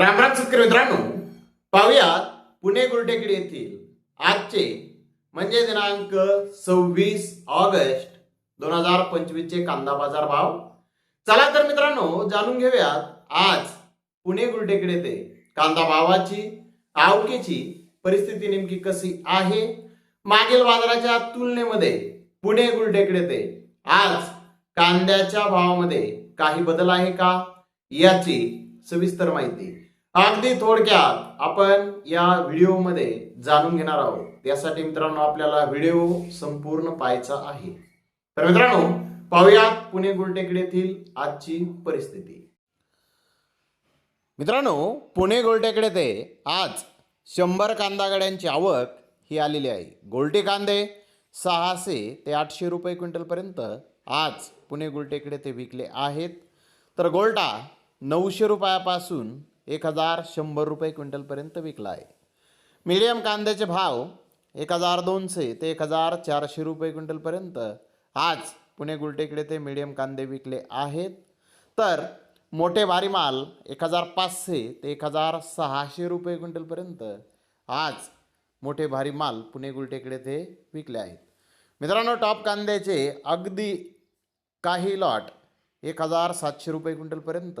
रामराम शेतकरी मित्रांनो पाहुयात पुणे गुलटेकडी येथील आजचे म्हणजे दिनांक सव्वीस ऑगस्ट दोन हजार पंचवीस चे कांदा बाजार भाव. चला तर मित्रांनो जाणून घेऊयात आज पुणे गुलटेकडे येथे कांदा भावाची आवकेची परिस्थिती नेमकी कशी आहे? मागील बाजाराच्या तुलनेमध्ये पुणे गुलटेकडे येथे आज कांद्याच्या भावामध्ये काही बदल आहे का? याची सविस्तर माहिती अगदी थोडक्यात आपण या व्हिडिओमध्ये जाणून घेणार आहोत. त्यासाठी मित्रांनो आपल्याला व्हिडिओ संपूर्ण पाहायचा आहे. तर मित्रांनो पाहूया पुणे गुलटेकडे येथील आजची परिस्थिती. मित्रांनो पुणे गोलटेकडे ते आज शंभर कांदा गाड्यांची आवक ही आलेली आहे. गोलटे कांदे सहाशे ते आठशे रुपये क्विंटलपर्यंत आज पुणे गोलटेकडे ते विकले आहेत. तर गोल्टा नऊशे रुपयापासून एक हजार शंभर रुपये क्विंटलपर्यंत विकला आहे. मिडियम कांद्याचे भाव एक हजार दोनशे ते एक हजार चारशे रुपये क्विंटलपर्यंत. आज पुणे गुलटेकडे ते मिडियम कांदे विकले आहेत. तर मोठे भारी माल एक हजार पाचशे ते एक हजार सहाशे रुपये क्विंटलपर्यंत. आज मोठे भारी माल पुणे गुलटेकडे ते विकले आहेत. मित्रांनो टॉप कांद्याचे अगदी काही लॉट एक हजार सातशे रुपये क्विंटलपर्यंत.